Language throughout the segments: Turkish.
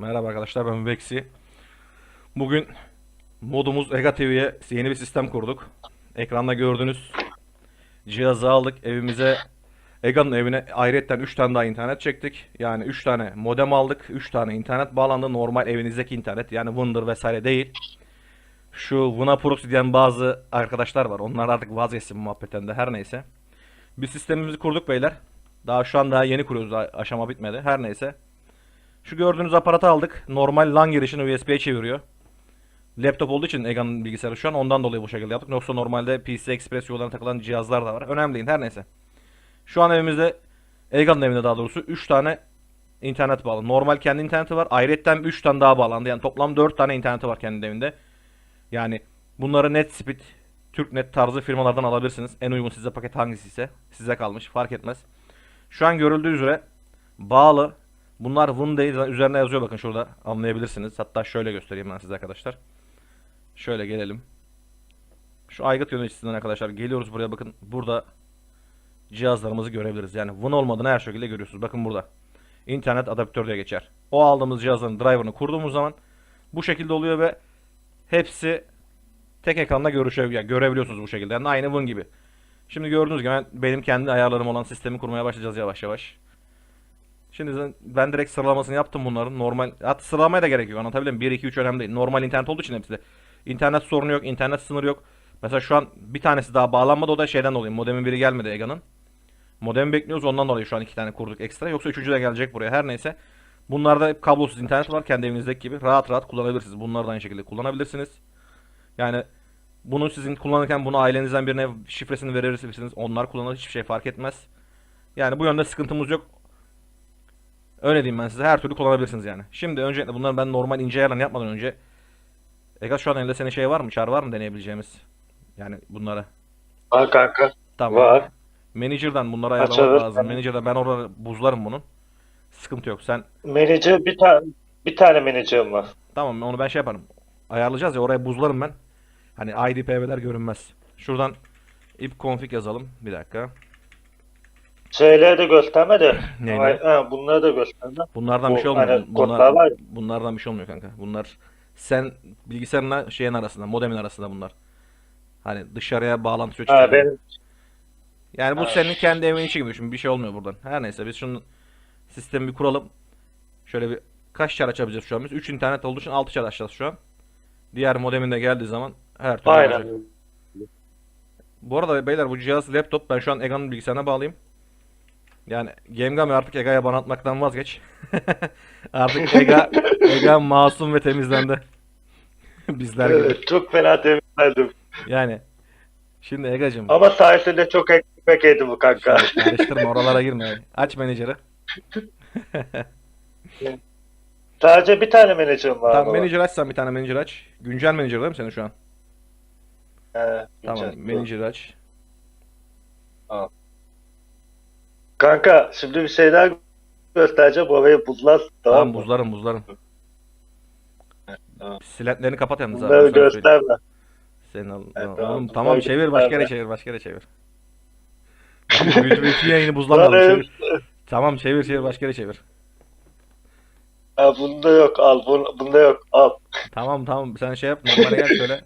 Merhaba arkadaşlar ben Vexi. Bugün modumuz Ega TV'ye yeni bir sistem kurduk. Ekranda gördüğünüz cihazı aldık evimize. Ega'nın evine ayrıyetten 3 tane daha internet çektik. Yani 3 tane modem aldık. 3 tane internet bağlandı. Normal evinizdeki internet yani Wonder vesaire değil. Şu Vuna Proxy diyen bazı arkadaşlar var. Onlar artık vazgeçsin muhabbetten de her neyse. Bir sistemimizi kurduk beyler. Daha şu an daha yeni kuruyoruz. Aşama bitmedi. Her neyse. Şu gördüğünüz aparatı aldık. Normal LAN girişini USB'ye çeviriyor. Laptop olduğu için Ega'nın bilgisayarı şu an ondan dolayı bu şekilde yaptık. Yoksa normalde PC Express yollarına takılan cihazlar da var. Önemli değil her neyse. Şu an evimizde Ega'nın evinde daha doğrusu 3 tane internet bağlı. Normal kendi interneti var. Ayrıca 3 tane daha bağlandı. Yani toplam 4 tane interneti var kendi evinde. Yani bunları NetSpeed, TürkNet tarzı firmalardan alabilirsiniz. En uygun size paket hangisi ise size kalmış fark etmez. Şu an görüldüğü üzere bağlı. Bunlar Windows üzerine yazıyor bakın şurada anlayabilirsiniz. Hatta şöyle göstereyim ben size arkadaşlar. Şöyle gelelim. Şu aygıt yöneticisinden arkadaşlar geliyoruz buraya bakın. Burada cihazlarımızı görebiliriz. Yani Win olmadığını her şekilde görüyorsunuz. Bakın burada. İnternet adaptör diye geçer. O aldığımız cihazın driver'ını kurduğumuz zaman bu şekilde oluyor ve hepsi tek ekranda görüşebiliyor. Görebiliyorsunuz bu şekilde. Yani aynı Win gibi. Şimdi gördüğünüz gibi ben- benim kendi ayarlarım olan sistemi kurmaya başlayacağız yavaş yavaş. Şimdi ben direkt sıralamasını yaptım bunların. Normal hatta sıralamaya da gerek yok. Anlatabiliyor muyum? 1 2 3 önemli değil. Normal internet olduğu için hepsi de. İnternet sorunu yok, internet sınırı yok. Mesela şu an bir tanesi daha bağlanmadı o da şeyden dolayı. Modemin biri gelmedi Ega'nın. Modemi bekliyoruz ondan dolayı şu an iki tane kurduk ekstra. Yoksa üçüncü de gelecek buraya her neyse. Bunlarda hep kablosuz internet var kendi evinizdeki gibi. Rahat rahat kullanabilirsiniz. Bunları da aynı şekilde kullanabilirsiniz. Yani bunu sizin kullanırken bunu ailenizden birine şifresini verirsiniz. Onlar kullanır hiçbir şey fark etmez. Yani bu yönde sıkıntımız yok. Öyle diyeyim ben size. Her türlü kullanabilirsiniz yani. Şimdi öncelikle bunları ben normal ince ayarlarını yapmadan önce Ega şu an elinde senin şey var mı? Çar var mı deneyebileceğimiz? Yani bunları. Var kanka. Tamam. Var. Manager'dan bunları ayarlamak Açarız. lazım. Manager'da ben orada buzlarım bunun. Sıkıntı yok. Sen Manager bir tane bir tane manager'ım var. tamam onu ben şey yaparım. Ayarlayacağız ya oraya buzlarım ben. Hani IDP'ler görünmez. Şuradan ip config yazalım. Bir dakika. Şeyleri de gösterme de. Neyini? Ha, bunları da gösterme. Bunlardan Bu bir şey olmuyor. hani Bunlar, var bunlardan bir şey olmuyor kanka. Bunlar sen bilgisayarınla şeyin arasında, modemin arasında bunlar. Hani dışarıya bağlantı yok. Ha, benim Yani bu Ha. senin kendi evin içi gibi düşün. Bir şey olmuyor buradan. Her neyse biz şunun sistemi bir kuralım. Şöyle bir kaç çar açabileceğiz şu an biz? 3 internet olduğu için 6 çar açacağız şu an. Diğer modemin de geldiği zaman her türlü olacak. aynen. Bu arada beyler bu cihaz laptop. Ben şu an Ega'nın bilgisayarına bağlayayım. Yani Gemgame artık Ega'ya ban atmaktan vazgeç. artık Ega, Ega masum ve temizlendi. Bizler gibi. Evet, çok fena temizledim. Yani şimdi Ega'cım Ama sayesinde çok ekmek yedi bu kanka. karıştırma oralara girme. Aç menajeri. Sadece bir tane manager'ım var. Tamam ama. manager aç sen bir tane manager aç. Güncel manager değil mi senin şu an? He, Tamam manager aç. Kanka şimdi bir şeyler göstereceğim. Orayı buzlar. Tamam Tamam buzlarım buzlarım. Tamam. Silentlerini kapat yalnız abi. Bunları sana söyleyeyim. gösterme. Senin al- Evet, Oğlum tamam. tamam Bunları çevir başka yere gösterme. çevir başka yere çevir. bütün, bütün yayını buzlamadım Bunları- çevir. Tamam çevir çevir başka yere çevir. Ha, bunda yok al. Bun, bunda yok al. Tamam tamam sen şey yap normale gel şöyle.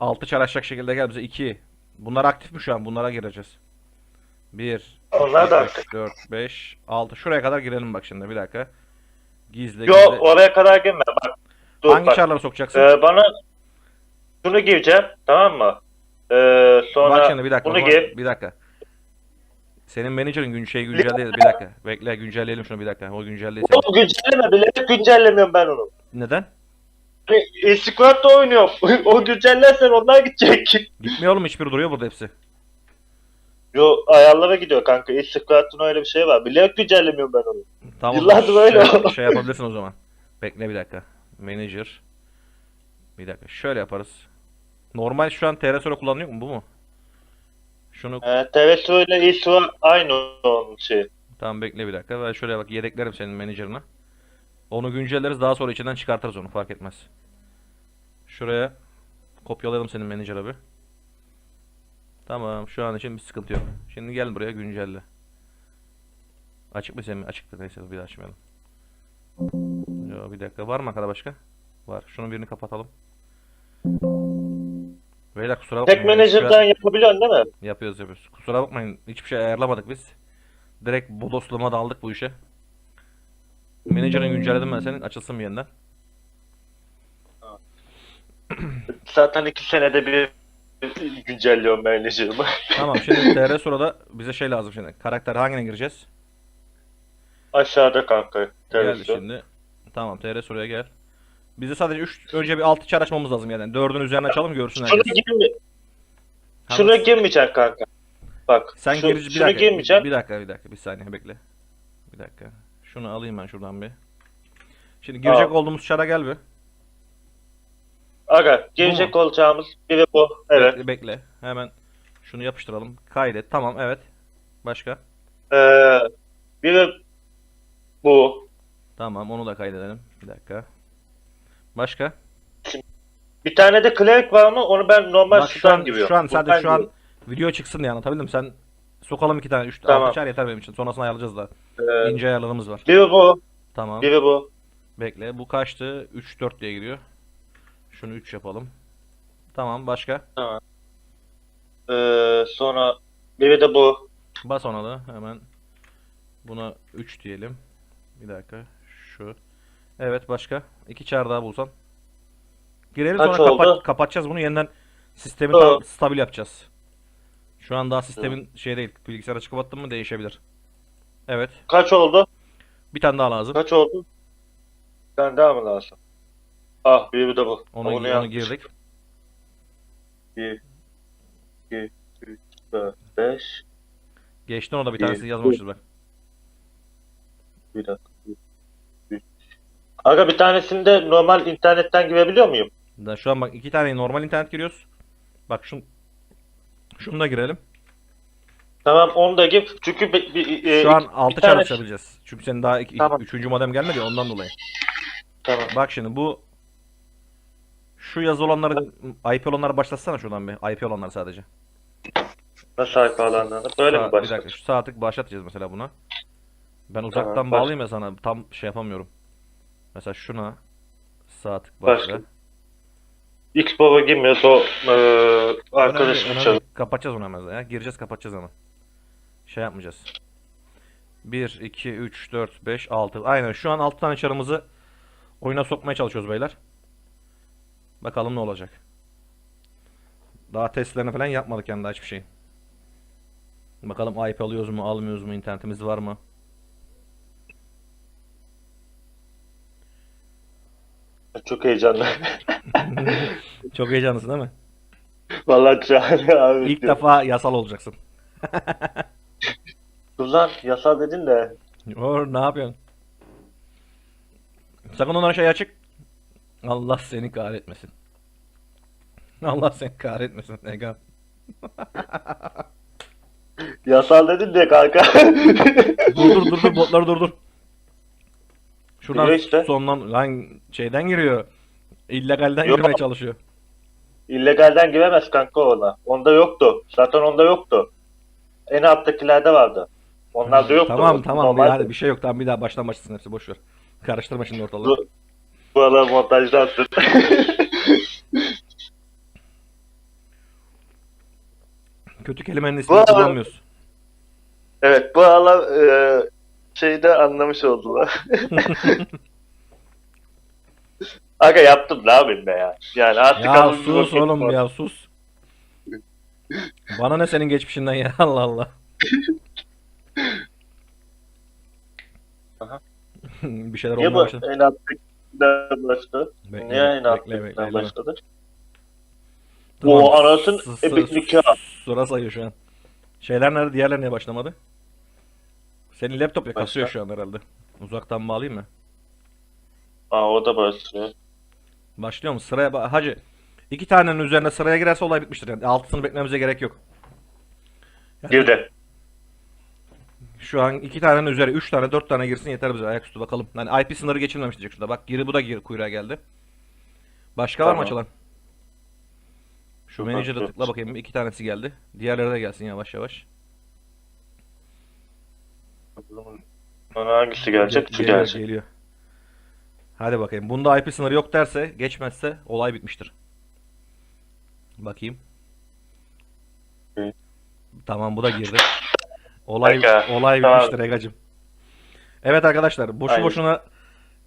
6 çarşak şekilde gel bize 2. Bunlar aktif mi şu an? Bunlara gireceğiz. 1 Onlar da 3 4 5 6 şuraya kadar girelim bak şimdi bir dakika. Gizle Yok gizle. oraya kadar girme bak. Dur Hangi bak. çarları sokacaksın? Ee, bana şunu gireceğim tamam mı? Ee, sonra Bak şimdi bir dakika. bunu zaman- gir. Bir dakika. Senin manager'ın gün şey güncelleyelim. Bir dakika. Bekle güncelleyelim şunu bir dakika. O güncelleyi sen. Oğlum güncelleme bile güncellemiyorum ben onu. Neden? Instagram'da oynuyorum. o güncellersen onlar gidecek. Gitmiyor oğlum hiçbiri duruyor burada hepsi. Yo ayarlara gidiyor kanka. Instagram'da öyle bir şey var. Bile güncellemiyorum ben onu. Tamam. Yıllardır öyle şey, o. şey yapabilirsin o zaman. Bekle bir dakika. Manager. Bir dakika. Şöyle yaparız. Normal şu an TRSO kullanıyor mu bu mu? Şunu Ee, TVSO ile ISO aynı onun şey. tamam bekle bir dakika. Ben şöyle bak yedeklerim senin manager'ına. Onu güncelleriz daha sonra içinden çıkartırız onu fark etmez. Şuraya kopyalayalım senin manager'ı bir. Tamam şu an için bir sıkıntı yok. Şimdi gel buraya güncelle. Açık mı senin? Açıktı neyse bir daha açmayalım. Yo, bir dakika. Var mı arkada başka? Var. Şunun birini kapatalım. Beyler kusura bakmayın. Tek menajerden yapabiliyorsun değil mi? Yapıyoruz yapıyoruz. Kusura bakmayın. Hiçbir şey ayarlamadık biz. Direkt bodoslama daldık bu işe. Menajerin güncelledim ben senin. Açılsın bir yeniden. Zaten iki senede bir güncelliyorum menajerimi. Tamam şimdi TR sırada bize şey lazım şimdi. Karakter hangine gireceğiz? Aşağıda kanka. Gel Televizyon. şimdi. Tamam TR soruya gel. Bize sadece 3 önce bir 6 çar açmamız lazım yani. 4'ün üzerine açalım görsün Şuna herkes. girme. Ha, Şuna girmeyeceksin kanka. Bak. Sen şu, girici bir şuna dakika. girmeyeceksin. Bir dakika bir dakika bir saniye bekle. Bir dakika. Şunu alayım ben şuradan bir. Şimdi girecek Al. olduğumuz çara gel bir. Aga girecek olacağımız biri bu. Evet. Bekle, bekle. Hemen şunu yapıştıralım. Kaydet. Tamam evet. Başka? Ee, biri bu. Tamam onu da kaydedelim. Bir dakika. Başka? Bir tane de cleric var ama onu ben normal Bak şu an giriyorum. şu an sadece şu an video çıksın diye anlatabildim. Sen sokalım iki tane, üç Tamam. altı çar yeter benim için. Sonrasını ayarlayacağız da. Ee, İnce ayarlarımız var. biri bu. Tamam. Biri bu. Bekle. Bu kaçtı? 3 4 diye giriyor. Şunu 3 yapalım. Tamam. Başka? Ee, sonra biri de bu. Bas ona da hemen. Buna 3 diyelim. Bir dakika. Şu. Evet başka? 2 çar daha bulsan. Girelim Kaç sonra kapat- oldu? kapatacağız bunu yeniden sistemi tam stabil yapacağız. Şu an daha sistemin şey değil. Bilgisayarı açık kapattın mı değişebilir. Evet. Kaç oldu? Bir tane daha lazım. Kaç oldu? Bir tane daha mı lazım? Ah biri de bu. Onu, Onu onu girdik. 1, 2, 3, 4, 5. Geçtin orada bir Bir- tanesi yazmamışız bak. Bir dakika. 3. Aga bir tanesini de normal internetten girebiliyor muyum? Da şu an bak iki tane normal internet giriyoruz. Bak şun şunu da girelim. Tamam onu da gir. Çünkü bir, bir, e, Şu an bir 6 tane- çar açabileceğiz. Çünkü senin daha iki, Tamam. üçüncü modem gelmedi ondan dolayı. Tamam. Bak şimdi bu şu yazı olanları IP olanları başlatsana şuradan bir. IP olanları sadece. Nasıl arka alanlarını? Böyle Sağ- mi bir dakika şu saatlik başlatacağız mesela buna. Ben uzaktan Tamam, bağlayayım ya sana tam şey yapamıyorum. Mesela şuna saatlik Başla. başla. X-Baba girmiyorsa o e, arkadaşım Önemli. Kapatacağız onu hemen ya. Gireceğiz kapatacağız ama. Şey yapmayacağız. 1, 2, 3, 4, 5, 6. Aynen şu an 6 tane çarımızı oyuna sokmaya çalışıyoruz beyler. Bakalım ne olacak. Daha testlerini falan yapmadık yani daha hiçbir şey. Bakalım IP alıyoruz mu almıyoruz mu internetimiz var mı? Çok heyecanlı. Çok heyecanlısın değil mi? Vallahi şahane abi. İlk defa yasal olacaksın. Dur lan yasal dedin de. Or ne yapıyorsun? Sakın onlara şey açık. Allah seni kahretmesin. Allah seni kahretmesin Egan. Yasal dedin de kanka. Dur dur dur dur botları dur dur. Şuradan Giriyor işte. sondan lan şeyden giriyor. İllegalden Yok. girmeye çalışıyor. İllegalden giremez kanka ona. Onda yoktu. Zaten onda yoktu. En alttakilerde vardı. Onlarda yoktu. Tamam tamam normaldi. yani bir şey yok tamam bir daha baştan başlasın hepsi boş ver. Karıştırma şimdi ortalığı. Bu, bu adam montajdansın. Kötü kelimenin ismini kullanmıyoruz. evet bu adam e, şeyde anlamış oldular. Aga yaptım ne yapayım be ya. Yani artık Ya alın bir sus bakayım. oğlum ya sus. Bana ne senin geçmişinden ya Allah Allah. Aha. bir şeyler Niye olmaya bu başladı. en başladı? Niye en bekle, bekle, başladı? Tamam, O anasın sı- sı- epik nikah. Sıra sayıyor şu an. Şeyler nerede? Diğerler niye başlamadı? Senin laptop ya kasıyor Başla. şu an herhalde. Uzaktan bağlayayım mı? Aa o da başlıyor. Başlıyor mu? Sıraya ba- Hacı. iki tanenin üzerine sıraya girerse olay bitmiştir. Yani altısını beklememize gerek yok. Girdi. Şu an iki tanenin üzeri, üç tane, dört tane girsin yeter bize ayaküstü bakalım. Yani IP sınırı geçilmemiş diyecek şurada. Bak giri bu da gir kuyruğa geldi. Başka var mı Tamam. açılan? Şu Dur, manager'a tıkla bakayım. iki tanesi geldi. Diğerleri de gelsin yavaş yavaş. Bana hangisi gelecek? Şu Geliyor, gelecek. geliyor. Hadi bakayım. Bunda IP sınırı yok derse, geçmezse olay bitmiştir. Bakayım. Hı. Tamam bu da girdi. Olay Aga, olay tamam. bitmiştir Egacım. Evet arkadaşlar, boşu Aynen. boşuna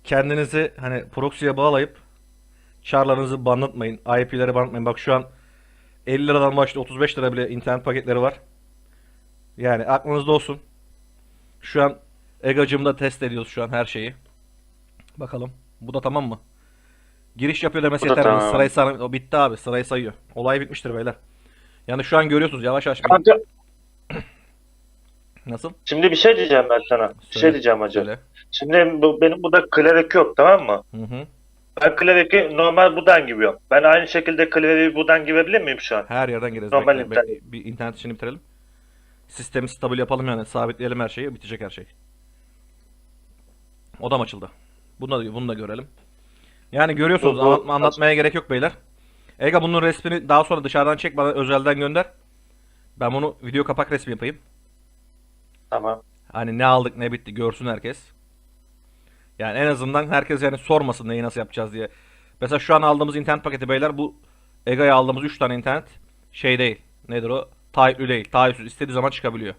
kendinizi hani proxy'ye bağlayıp çarlarınızı banlatmayın. IP'leri banlatmayın. Bak şu an 50 liradan başta 35 lira bile internet paketleri var. Yani aklınızda olsun. Şu an Egacım'da test ediyoruz şu an her şeyi. Bakalım. Bu da tamam mı? Giriş yapıyor demesi Bu da yeter. tamam. Sırayı say- o bitti abi. Sırayı sayıyor. Olay bitmiştir beyler. Yani şu an görüyorsunuz yavaş yavaş. Kanka Nasıl? şimdi bir şey diyeceğim ben sana. Bir Söyle, şey diyeceğim hacı. Söyle. Şimdi bu, benim burada klavye yok tamam mı? Hı hı. Ben klavyeyi normal buradan giriyorum. Ben aynı şekilde klavyeyi buradan girebilir miyim şu an? Her yerden gireriz. Normal Bekle, internet. bekle. Bir internet işini bitirelim. Sistemi stabil yapalım yani. Sabitleyelim her şeyi. Bitecek her şey. Odam açıldı. Bunu da, bunu da görelim. Yani görüyorsunuz. Bu- bu- anlatma- anlatmaya gerek yok beyler. Ega bunun resmini daha sonra dışarıdan çek bana özelden gönder. Ben bunu video kapak resmi yapayım. Tamam. Hani ne aldık ne bitti görsün herkes. Yani en azından herkes yani sormasın neyi nasıl yapacağız diye. Mesela şu an aldığımız internet paketi beyler bu Ega'ya aldığımız 3 tane internet şey değil. Nedir o? Taahhütlü değil. Taahhütsüz istediği zaman çıkabiliyor.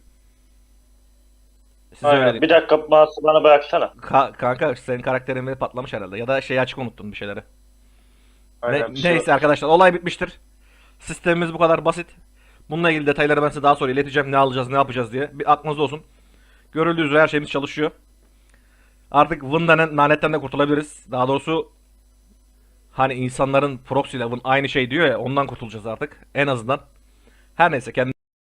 Size Aynen. Bir dakika mouse'u bana bıraksana. Ka- kanka senin karakterin biri patlamış herhalde. Ya da şeyi açık unuttun bir şeyleri. Ne- Aynen, bir şey neyse arkadaşlar olay bitmiştir. Sistemimiz bu kadar basit. Bununla ilgili detayları ben size daha sonra ileteceğim. Ne alacağız, ne yapacağız diye. Bir aklınızda olsun. Görüldüğü üzere her şeyimiz çalışıyor. Artık Winda'nın lanetten de kurtulabiliriz. Daha doğrusu hani insanların proxy ile aynı şey diyor ya ondan kurtulacağız artık. En azından. Her neyse kendinize